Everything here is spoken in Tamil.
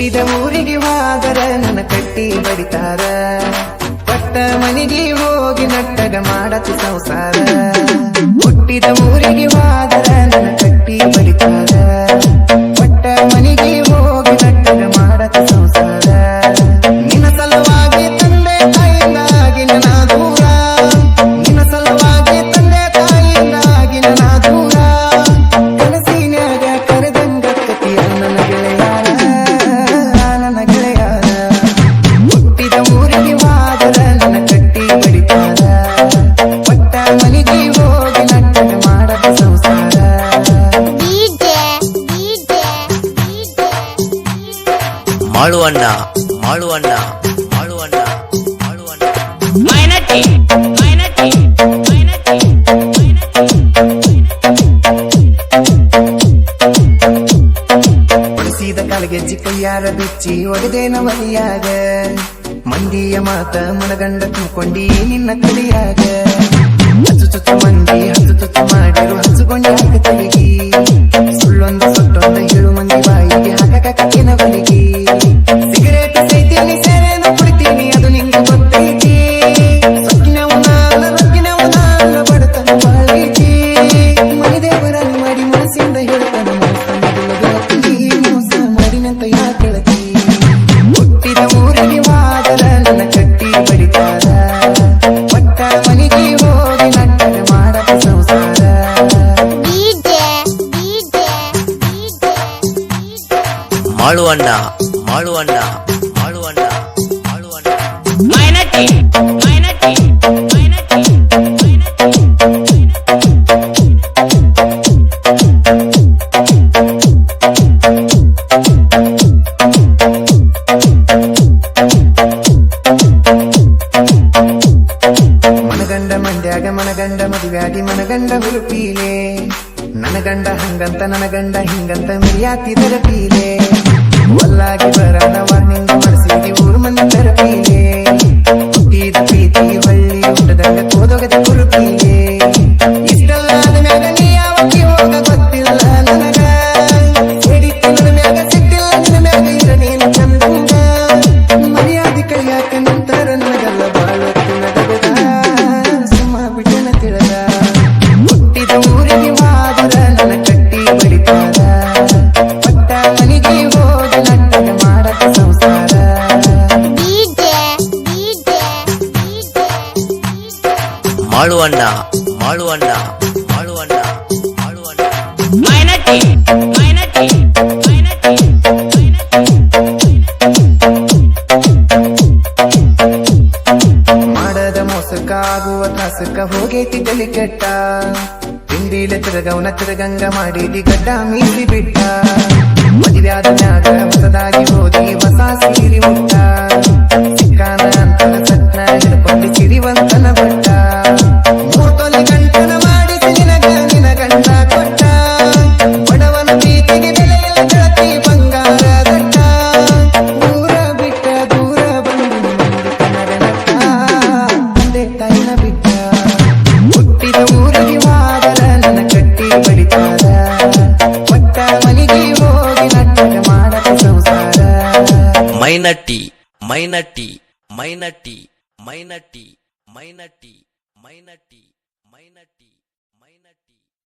ಹುಟ್ಟಿದ ಊರಿಗೆ ವಾದರ ನನ್ನ ಕಟ್ಟಿ ಬಡಿತಾರ ಪಟ್ಟ ಮನೆಗೆ ಹೋಗಿ ನಟ್ಟಗ ಮಾಡತಿ ಸಂಸಾರ ಹುಟ್ಟಿದ ಊರಿಗೆ ವಾದರ ನನ್ನ ಕಟ್ಟಿ ಬಡಿತಾರ மாலு அண்ணா மாலு அண்ணா மாலு அண்ணா மாலு அண்ணா மைனட்டி மைனட்டி மைனட்டி ಸೀದ ಕಾಲಿಗೆಜ್ಜಿ ಕೈಯಾರ ಬಿಚ್ಚಿ ಒಡೆದೇನ ಬಲಿಯಾಗ ಮಂದಿಯ ಮಾತ ಮನಗಂಡ ತುಂಬಿಕೊಂಡಿ ನಿನ್ನ ಕಲಿಯಾಗ ಹಚ್ಚು ಚುಚ್ಚು ಮಂದಿ ಹಚ್ಚು ಚುಚ್ಚು ಮಾಡಿರು ಹಚ್ಚುಕೊಂಡಿ ಹಾಕಿ మాడు అన్న మాడు అన్న మాడు అన్న మాడు అన్న మైనట్టి మైనట్టి మైనట్టి ಮನಗಂಡ ಮಂಡ್ಯಾಗ ಮನಗಂಡ ಮದುವೆಯಾಗಿ ಮನಗಂಡ ಹುರುಪೀಲೆ ನನಗಂಡ ಹಂಗಂತ ನನಗಂಡ ಹಿಂಗಂತ ಮಿರಿಯಾತಿ ತರಪೀಲೆ والله كبر انا وارنينج மாளுவண்ணா மாளுவண்ணா மாளுவண்ணா மாளுவண்ணா மைனட்டி மைனட்டி மைனட்டி ಮಾಡದ ಮೋಸಕ್ಕಾಗುವ ಕಾಸಕ್ಕ ಹೋಗೈತಿ ಗಲಿ ಕೆಟ್ಟ ತಿಂಡಿಲ ತಿರುಗವನ ತಿರುಗಂಗ ಮಾಡಿದಿ ಗಡ್ಡ ಮೀಸಿ ಬಿಟ್ಟ ಮದುವೆ ಆದ ಮ್ಯಾಗ ಹೊಸದಾಗಿ ಹೋದಿ ಹೊಸ ಸೀರಿ ಮುಟ್ಟ మైనట్టి మైనట్టి మైనట్టి మైనట్టి మైనట్టి మైనట్టి మైనట్టి మైనట్టి